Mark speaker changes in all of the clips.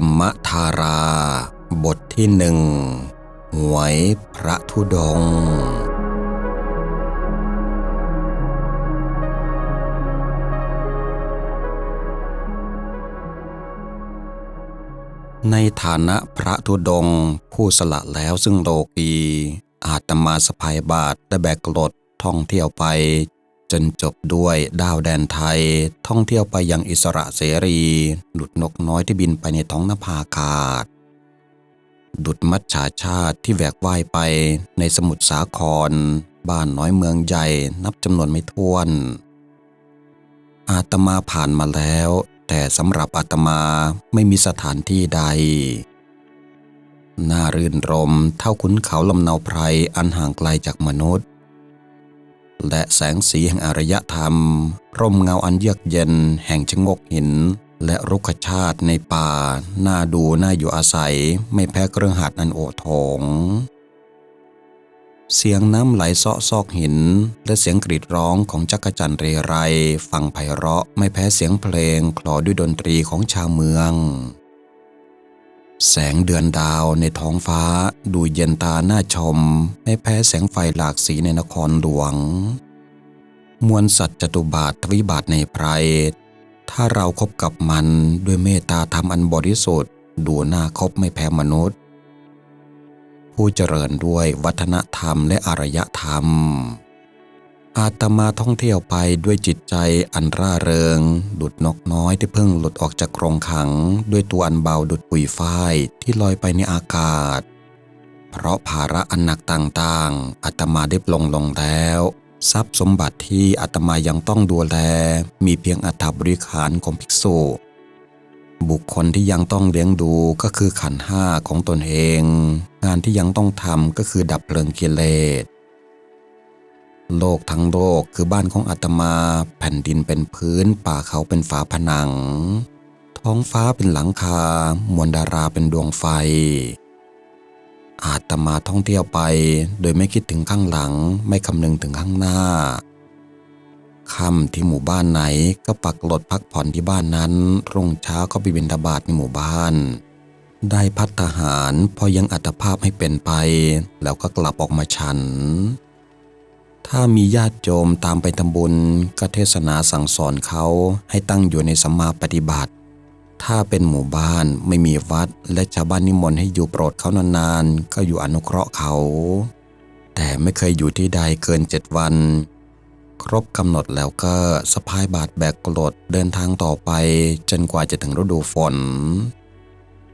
Speaker 1: รรมธารา บทที่หนึ่งหวยพระธุดง ในฐานะพระธุดงผู้สละแล้วซึ่งโลกี อาตมาสะพายบาทและแบกกรดท่องเที่ยวไป จนจบด้วยดาวแดนไทย ท่องเที่ยวไปยังอิสระเสรีดุดนกน้อยที่บินไปในท้องนภาอากาศ ดุดมัจฉาชาติที่แหวกว่ายไปในสมุทรสาคร บ้านน้อยเมืองใหญ่นับจำนวนไม่ถ้วน อาตมาผ่านมาแล้ว แต่สำหรับอาตมาไม่มีสถานที่ใดน่ารื่นรมเท่าขุนเขาลำเนาไพรอันห่างไกลจากมนุษย์ และแสงสีแห่งอารยธรรม ร่มเงาอันเยือกเย็นแห่งชะงกหิน และรุกขชาติในป่าน่าดูน่าอยู่อาศัย ไม่แพ้เครื่องหัดอันโอโถงเสียงน้ำไหลเซาะซอกหิน และเสียงกรีดร้องของจักรจันเรไร ฟังไพเราะไม่แพ้เสียงเพลงคลอด้วยดนตรีของชาวเมือง แสงเดือนดาวในท้องฟ้าดูเย็นตาหน่าชม ไม่แพ้แสงไฟหลากสีในนครหลวง มวลสัตว์จตุบาททวิบาทในไพรถ้าเราครบกับมันด้วยเมตตาธรรมอันบริสุทธิ์ดูน่าคบไม่แพ้มนุษย์ ผู้เจริญด้วยวัฒนธรรมและอารยธรรม อาตมาท่องเที่ยวไปด้วยจิตใจอันร่าเริง ดุดนกน้อยที่เพิ่งหลุดออกจากกรงขัง ด้วยตัวอันเบาดุดปุยฝ้ายที่ลอยไปในอากาศ เพราะภาระอันหนักต่างๆอาตมาได้ปลงลงแล้ว ทรัพย์สมบัติที่อาตมายังต้องดูแล มีเพียงอัฐบริขารของภิกษุ บุคคลที่ยังต้องเลี้ยงดูก็คือขันห้าของตนเอง งานที่ยังต้องทำก็คือดับเพลิงกิเลส โลกทั้งโลกคือบ้านของอาตมา แผ่นดินเป็นพื้น ป่าเขาเป็นฝาผนัง ท้องฟ้าเป็นหลังคา มวลดาราเป็นดวงไฟ อาตมาท่องเที่ยวไป โดยไม่คิดถึงข้างหลัง ไม่คำนึงถึงข้างหน้าค่ำที่หมู่บ้านไหนก็ปักหลดพักผ่อนที่บ้านนั้น รุ่งเช้าก็ไปบิณฑบาตในหมู่บ้าน ได้พัฒหารพอยังอัตภาพให้เป็นไป แล้วก็กลับออกมาฉัน ถ้ามีญาติโยมตามไปทำบุญก็เทศนาสั่งสอนเขาให้ตั้งอยู่ในสัมมาปฏิบัติ ถ้าเป็นหมู่บ้านไม่มีวัด และชาวบ้านนิมนต์ให้อยู่โปรดเขานานๆ ก็อยู่อนุเคราะห์เขา แต่ไม่เคยอยู่ที่ใดเกินเจ็ดวัน ครบกำหนดแล้วก็สะพายบาทแบกกรดเดินทางต่อไปจนกว่าจะถึงฤดูฝน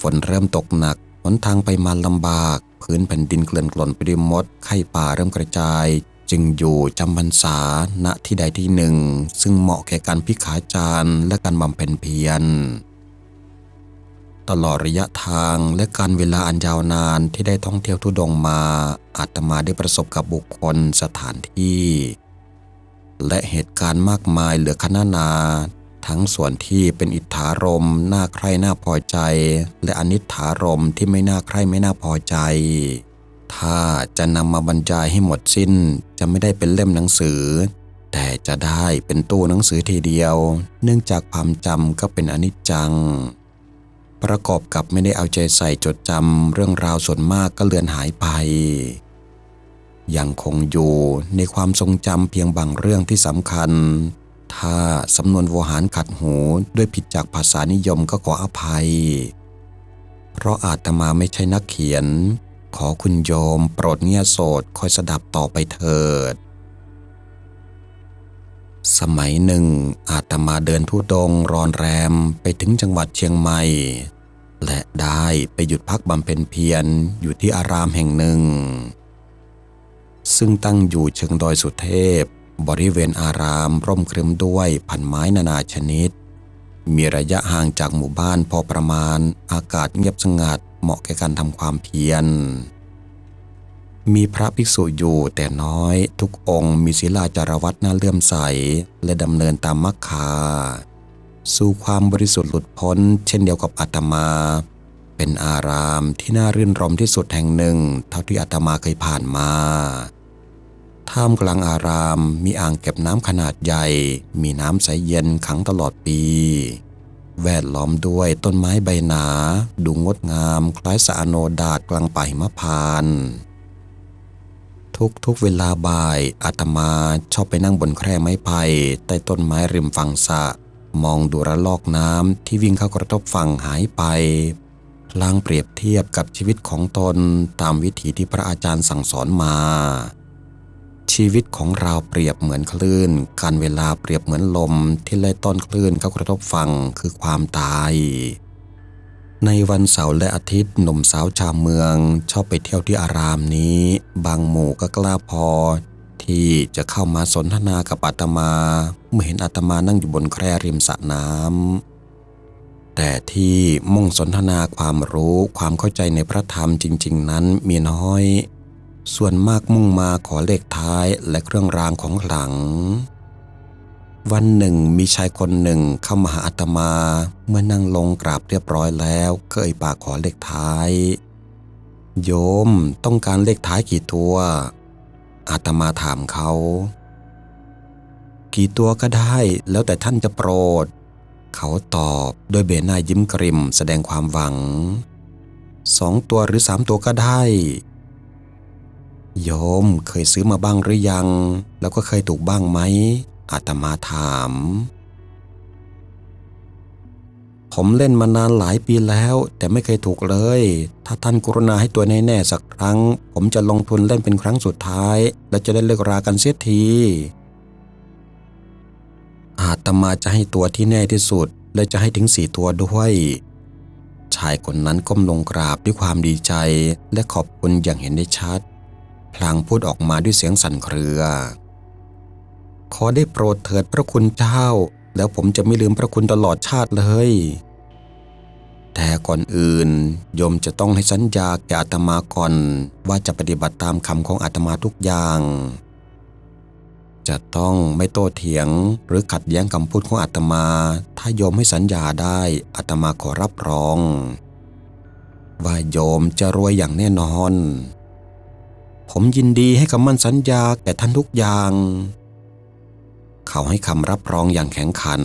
Speaker 1: ฝนเริ่มตกหนักหนทางไปมาลำบาก พื้นแผ่นดินเกลื่อนกล่นไปด้วยมดไข้ป่าเริ่มกระจาย จึงอยู่จำพรรษาณที่ใดที่หนึ่ง ซึ่งเหมาะแก่การพิขาจารและการบำเพ็ญเพียร ตลอดระยะทางและการเวลาอันยาวนานที่ได้ท่องเที่ยวทุดงมา อาตมาได้ประสบกับบุคคลสถานที่ และเหตุการณ์มากมายเหลือขนานาทั้งส่วนที่เป็นอิทธารมน่าใคร่น่าพอใจ และอนิถารมที่ไม่น่าใคร่ไม่น่าพอใจ ถ้าจะนำมาบรรยายให้หมดสิ้น จะไม่ได้เป็นเล่มหนังสือ แต่จะได้เป็นตู้หนังสือทีเดียว เนื่องจากความจำก็เป็นอนิจจัง ประกอบกับไม่ได้เอาใจใส่จดจำเรื่องราวส่วนมากก็เลือนหายไป ยังคงอยู่ในความทรงจำเพียงบางเรื่องที่สำคัญ ถ้าสำนวนโวหารขัดหูด้วยผิดจากภาษานิยมก็ขออภัย เพราะอาตมาไม่ใช่นักเขียน ขอคุณโยมโปรดเงียโสดคอยสดับต่อไปเถิด สมัยหนึ่ง อาตมาเดินทุดงรอนแรมไปถึงจังหวัดเชียงใหม่ และได้ไปหยุดพักบำเพ็ญเพียรอยู่ที่อารามแห่งหนึ่ง ซึ่งตั้งอยู่เชิงดอยสุเทพ บริเวณอารามร่มครึมด้วยพันไม้นานาชนิด มีระยะห่างจากหมู่บ้านพอประมาณอากาศเงียบสงัด เหมาะแก่การทำความเพียร มีพระภิกษุอยู่แต่น้อยทุกองค์มีศีลาจารวัตน่าเลื่อมใส และดำเนินตามมักคา สู่ความบริสุทธิ์หลุดพ้น เช่นเดียวกับอาตมา เป็นอารามที่น่ารื่นรมที่สุดแห่งหนึ่ง เท่าที่อาตมาเคยผ่านมาท่ามกลางอารามมีอ่างเก็บน้ำขนาดใหญ่ มีน้ำใสเย็นขังตลอดปี แวดล้อมด้วยต้นไม้ใบหนา ดูงดงามคล้ายสะโนดาดกลางป่าหิมพานทุกทุกๆเวลาบ่ายอาตมาชอบไปนั่งบนแคร่ไม้ไผ่ใต้ต้นไม้ริมฝั่งสะ มองดูระลอกน้ำที่วิ่งเข้ากระทบฝั่งหายไปพลางเปรียบเทียบกับชีวิตของตนตามวิถีที่พระอาจารย์สั่งสอนมา ชีวิตของเราเปรียบเหมือนคลื่น การเวลาเปรียบเหมือนลมที่ไล่ต้นคลื่นเข้ากระทบฝั่งคือความตาย ในวันเสาร์และอาทิตย์หนุ่มสาวชาวเมืองชอบไปเที่ยวที่อารามนี้ บางหมู่ก็กล้าพอ ที่จะเข้ามาสนทนากับอาตมา เมื่อเห็นอาตมานั่งอยู่บนแคร่ริมสระน้ำแต่ที่มุ่งสนทนาความรู้ความเข้าใจในพระธรรมจริง ๆ นั้นมีน้อย ส่วนมากมุ่งมาขอเลขท้ายและเครื่องรางของขลัง วันหนึ่งมีชายคนหนึ่งเข้ามาหาอาตมา เมื่อนั่งลงกราบเรียบร้อยแล้วก็เอ่ยปากขอเลขท้าย โยมต้องการเลขท้ายกี่ตัว อาตมาถามเขา กี่ตัวก็ได้แล้วแต่ท่านจะโปรด เขาตอบโดยเบหน้ายิ้มกริมแสดงความหวังสองตัวหรือสามตัวก็ได้ โยมเคยซื้อมาบ้างหรือยัง แล้วก็เคยถูกบ้างไหมอาตมาถาม ผมเล่นมานานหลายปีแล้ว แต่ไม่เคยถูกเลย ถ้าท่านกรุณาให้ตัวแน่ๆสักครั้ง ผมจะลงทุนเล่นเป็นครั้งสุดท้าย และจะได้เลิกรากันเสียที อาตมาจะให้ตัวที่แน่ที่สุด และจะให้ถึงสี่ตัวด้วยชายคนนั้นก้มลงกราบด้วยความดีใจ และขอบคุณอย่างเห็นได้ชัด พลางพูดออกมาด้วยเสียงสั่นเครือ ขอได้โปรดเถิดพระคุณเจ้า แล้วผมจะไม่ลืมพระคุณตลอดชาติเลย แต่ก่อนอื่นโยมจะต้องให้สัญญาแก่อาตมาก่อนว่าจะปฏิบัติตามคำของอาตมาทุกอย่าง จะต้องไม่โต้เถียงหรือขัดแย้งคำพูดของอาตมา ถ้าโยมให้สัญญาได้อาตมาขอรับรองว่าโยมจะรวยอย่างแน่นอน ผมยินดีให้คำมั่นสัญญาแก่ท่านทุกอย่าง เขาให้คำรับรองอย่างแข็งขัน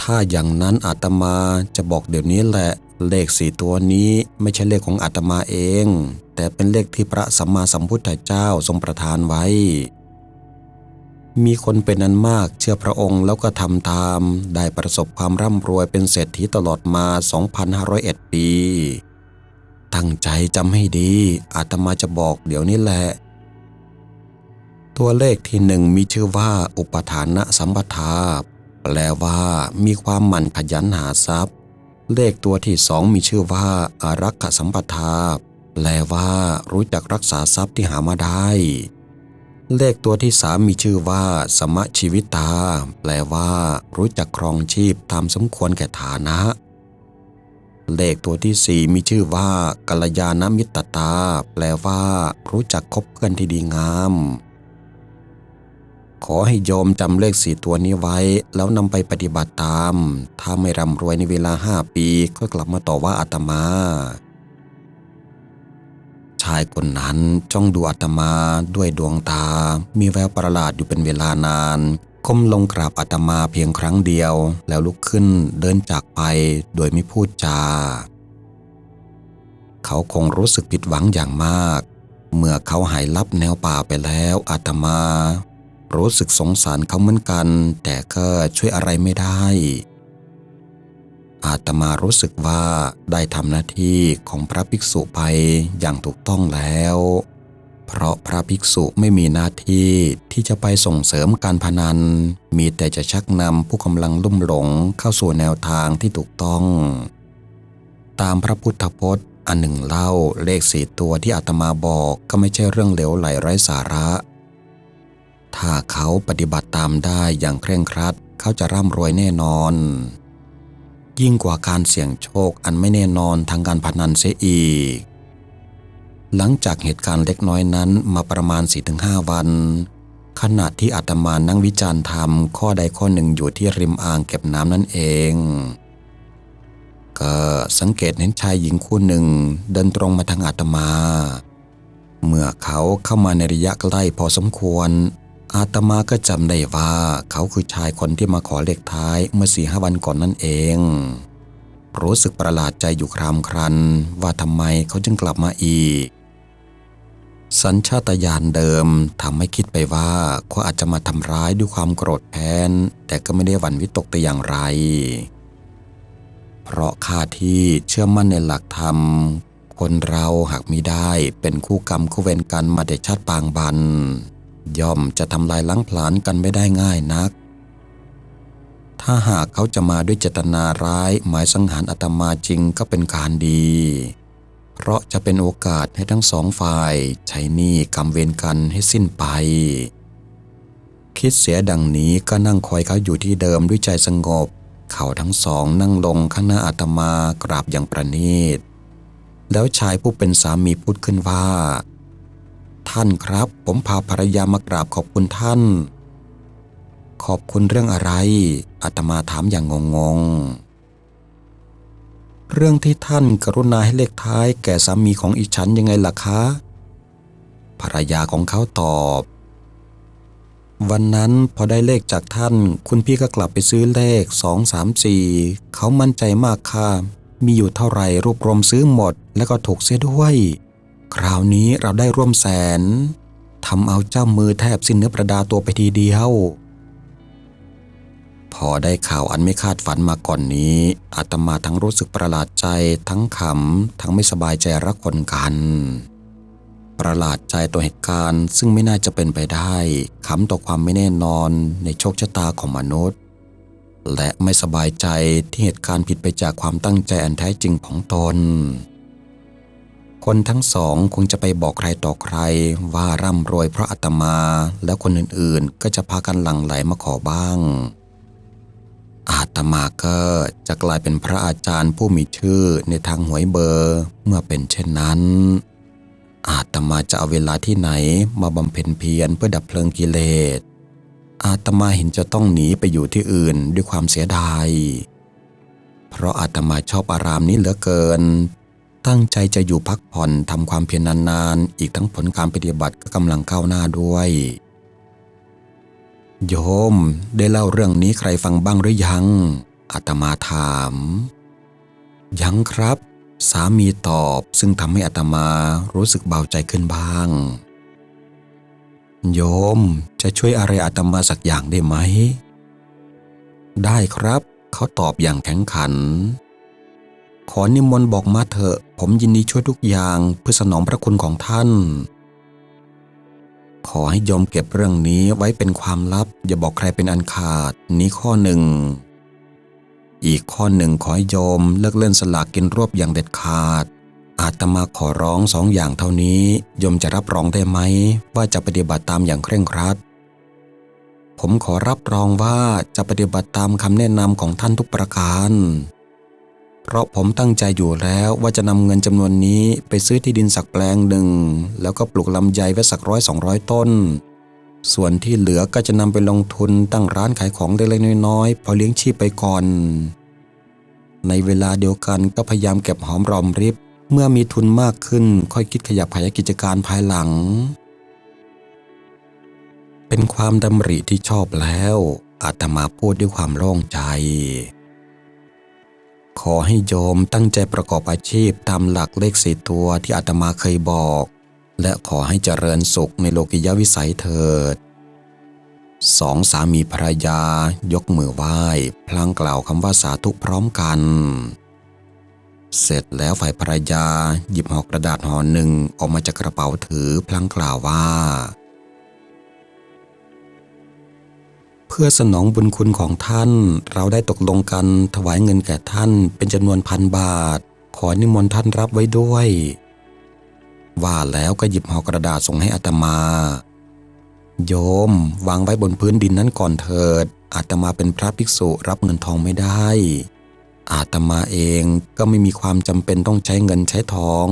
Speaker 1: ถ้าอย่างนั้นอาตมาจะบอกเดี๋ยวนี้แหละเลขสี่ตัวนี้ไม่ใช่เลขของอาตมาเอง แต่เป็นเลขที่พระสัมมาสัมพุทธเจ้าทรงประทานไว้ มีคนเป็นอันมากเชื่อพระองค์แล้วก็ทำตาม ได้ประสบความร่ำรวยเป็นเศรษฐีตลอดมา 2,501 ปี ตั้งใจจำให้ดีอาตมาจะบอกเดี๋ยวนี้แหละ ตัวเลขที่หนึ่งมีชื่อว่าอุปทานะสัมปทา แปลว่ามีความหมั่นขยันหาทรัพย์ เลขตัวที่สองมีชื่อว่าอารักขสัมปทา แปลว่ารู้จักรักษาทรัพย์ที่หามาได้ เลขตัวที่สามมีชื่อว่า สมะชีวิตา แปลว่า รู้จักครองชีพตามสมควรแก่ฐานะ เลขตัวที่สี่มีชื่อว่ากัลยาณมิตรตา แปลว่า รู้จักคบเพื่อนที่ดีงาม ขอให้โยมจำเลขสี่ตัวนี้ไว้ แล้วนำไปปฏิบัติตาม ถ้าไม่ร่ำรวยในเวลาห้าปีก็กลับมาต่อว่าอาตมา ชายคนนั้นจ้องดูอาตมาด้วยดวงตา มีแววประหลาดอยู่เป็นเวลานาน ก้มลงกราบอาตมาเพียงครั้งเดียว แล้วลุกขึ้นเดินจากไปโดยไม่พูดจา เขาคงรู้สึกผิดหวังอย่างมาก เมื่อเขาหายลับแนวป่าไปแล้วอาตมา รู้สึกสงสารเขาเหมือนกัน แต่ก็ช่วยอะไรไม่ได้ อาตมารู้สึกว่าได้ทำหน้าที่ของพระภิกษุไปอย่างถูกต้องแล้ว เพราะพระภิกษุไม่มีหน้าที่ที่จะไปส่งเสริมการพนัน มีแต่จะชักนำผู้กำลังลุ่มหลงเข้าสู่แนวทางที่ถูกต้อง ตามพระพุทธพจน์อันหนึ่งเล่าเลขสี่ตัวที่อาตมาบอกก็ไม่ใช่เรื่องเหลวไหลไร้สาระ ถ้าเขาปฏิบัติตามได้อย่างเคร่งครัด เขาจะร่ำรวยแน่นอน ยิ่งกว่าการเสี่ยงโชคอันไม่แน่นอนทางการพนันเสียอีก หลังจากเหตุการณ์เล็กน้อยนั้นมาประมาณ 4-5 วัน ขณะที่อาตมานั่งวิจารณ์ธรรมข้อใดข้อหนึ่งอยู่ที่ริมอ่างเก็บน้ำนั่นเอง ก็สังเกตเห็นชายหญิงคู่หนึ่งเดินตรงมาทางอาตมา เมื่อเขาเข้ามาในระยะใกล้พอสมควร อาตมาก็จำได้ว่าเขาคือชายคนที่มาขอเลขท้ายเมื่อสี่ห้าวันก่อนนั่นเองรู้สึกประหลาดใจอยู่ครามครันว่าทำไมเขาจึงกลับมาอีก สัญชาตญาณเดิมทำให้คิดไปว่าเขาอาจจะมาทำร้ายด้วยความโกรธแค้น แต่ก็ไม่ได้หวั่นวิตกแต่อย่างไร เพราะข้าที่เชื่อมั่นในหลักธรรม คนเราหากมิได้เป็นคู่กรรมคู่เวรกันมาแต่ชาติปางบัน ย่อมจะทำลายล้างผลาญกันไม่ได้ง่ายนัก ถ้าหากเขาจะมาด้วยเจตนาร้ายหมายสังหารอาตมาจริงก็เป็นการดี เพราะจะเป็นโอกาสให้ทั้งสองฝ่ายใช้หนี้กรรมเวรกันให้สิ้นไป คิดเสียดังนี้ก็นั่งคอยเขาอยู่ที่เดิมด้วยใจสงบ เขาทั้งสองนั่งลงข้างหน้าอาตมากราบอย่างประณีต แล้วชายผู้เป็นสามีพูดขึ้นว่า ท่านครับ ผมพาภรรยามากราบขอบคุณท่าน ขอบคุณเรื่องอะไรอาตมาถามอย่างงงๆ เรื่องที่ท่านกรุณาให้เลขท้ายแก่สามีของอีฉันยังไงล่ะคะ ภรรยาของเขาตอบ วันนั้นพอได้เลขจากท่าน คุณพี่ก็กลับไปซื้อเลขสองสามสี่เขามั่นใจมากค่ะ มีอยู่เท่าไหร่รวบรวมซื้อหมด แล้วก็ถูกเสียด้วย คราวนี้เราได้ร่วมแสนทำเอาเจ้ามือแทบสิ้นเนื้อประดาตัวไปทีเดียว พอได้ข่าวอันไม่คาดฝันมาก่อนนี้อาตมาทั้งรู้สึกประหลาดใจ ทั้งขำ ทั้งไม่สบายใจรักคนกัน ประหลาดใจตัวเหตุการณ์ ซึ่งไม่น่าจะเป็นไปได้ขำต่อความไม่แน่นอนในโชคชะตาของมนุษย์ และไม่สบายใจที่เหตุการณ์ผิดไปจากความตั้งใจอันแท้จริงของตน คนทั้งสองคงจะไปบอกใครต่อใครว่าร่ำรวยเพราะอาตมา แล้วคนอื่นๆ ก็จะพากันหลั่งไหลมาขอบ้าง อาตมาก็จะกลายเป็นพระอาจารย์ผู้มีชื่อในทางหวยเบอร์เมื่อเป็นเช่นนั้น อาตมาจะเอาเวลาที่ไหนมาบำเพ็ญเพียรเพื่อดับเพลิงกิเลส อาตมาเห็นจะต้องหนีไปอยู่ที่อื่นด้วยความเสียดาย เพราะอาตมาชอบอารามนี้เหลือเกิน ตั้งใจจะอยู่พักผ่อนทำความเพียรนานๆ อีกทั้งผลการปฏิบัติก็กำลังก้าวหน้าด้วย โยมได้เล่าเรื่องนี้ใครฟังบ้างหรือยัง อาตมาถาม ยังครับ สามีตอบซึ่งทำให้อาตมารู้สึกเบาใจขึ้นบ้าง โยมจะช่วยอะไรอาตมาสักอย่างได้ไหม ได้ครับ เขาตอบอย่างแข็งขัน ขอนิมนต์บอกมาเถอะ ผมยินดีช่วยทุกอย่างเพื่อสนองพระคุณของท่าน ขอให้โยมเก็บเรื่องนี้ไว้เป็นความลับ อย่าบอกใครเป็นอันขาด นี้ข้อหนึ่ง อีกข้อหนึ่งขอให้โยมเลิกเล่นสลากกินรวบอย่างเด็ดขาด อาตมาขอร้องสองอย่างเท่านี้ยมจะรับรองได้ไหม ว่าจะปฏิบัติตามอย่างเคร่งครัด ผมขอรับรองว่าจะปฏิบัติตามคำแนะนำของท่านทุกประการ เพราะผมตั้งใจอยู่แล้วว่าจะนำเงินจำนวนนี้ไปซื้อที่ดินสักแปลงหนึ่ง แล้วก็ปลูกลำไยไว้สักร้อยสองร้อยต้น ส่วนที่เหลือก็จะนำไปลงทุนตั้งร้านขายของเล็กๆน้อยๆพอเลี้ยงชีพไปก่อน ในเวลาเดียวกันก็พยายามเก็บหอมรอมริบ เมื่อมีทุนมากขึ้นค่อยคิดขยับขยายกิจการภายหลัง เป็นความดำริที่ชอบแล้วอาตมาพูดด้วยความโล่งใจ ขอให้โยมตั้งใจประกอบอาชีพตามหลักเลขสี่ตัวที่อาตมาเคยบอก และขอให้เจริญสุขในโลกิยวิสัยเถิดสองสามีภรรยายกมือไหว้ พลางกล่าวคำว่าสาธุพร้อมกัน เสร็จแล้วฝ่ายภรรยาหยิบห่อกระดาษห่อหนึ่งออกมาจากกระเป๋าถือพลางกล่าวว่า พื่อสนองบุญคุณของท่าน เราได้ตกลงกันถวายเงินแก่ท่านเป็นจำนวนพันบาท ขอนิมนต์ท่านรับไว้ด้วย ว่าแล้วก็หยิบห่อกระดาษส่งให้อาตมา โยม วางไว้บนพื้นดินนั้นก่อนเถิดอาตมาเป็นพระภิกษุรับเงินทองไม่ได้ อาตมาเองก็ไม่มีความจำเป็นต้องใช้เงินใช้ทอง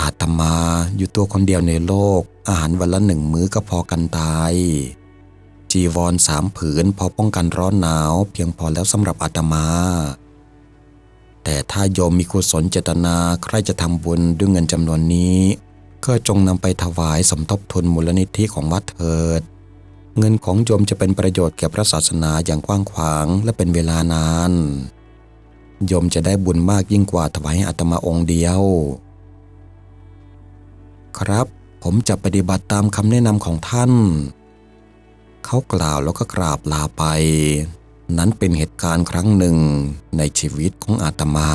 Speaker 1: อาตมาอยู่ตัวคนเดียวในโลก อาหารวันละหนึ่งมื้อก็พอกันตาย จีวรสามผืนพอป้องกันร้อนหนาวเพียงพอแล้วสำหรับอาตมา แต่ถ้าโยมมีกุศลเจตนาใครจะทำบุญด้วยเงินจำนวนนี้ ก็จงนำไปถวายสมทบทุนมูลนิธิของวัดเถิด เงินของโยมจะเป็นประโยชน์แก่พระศาสนาอย่างกว้างขวางและเป็นเวลานาน โยมจะได้บุญมากยิ่งกว่าถวายให้อาตมาองค์เดียว ครับ ผมจะปฏิบัติตามคำแนะนำของท่าน เขากล่าวแล้วก็กราบลาไป นั้นเป็นเหตุการณ์ครั้งหนึ่งในชีวิตของอาตมา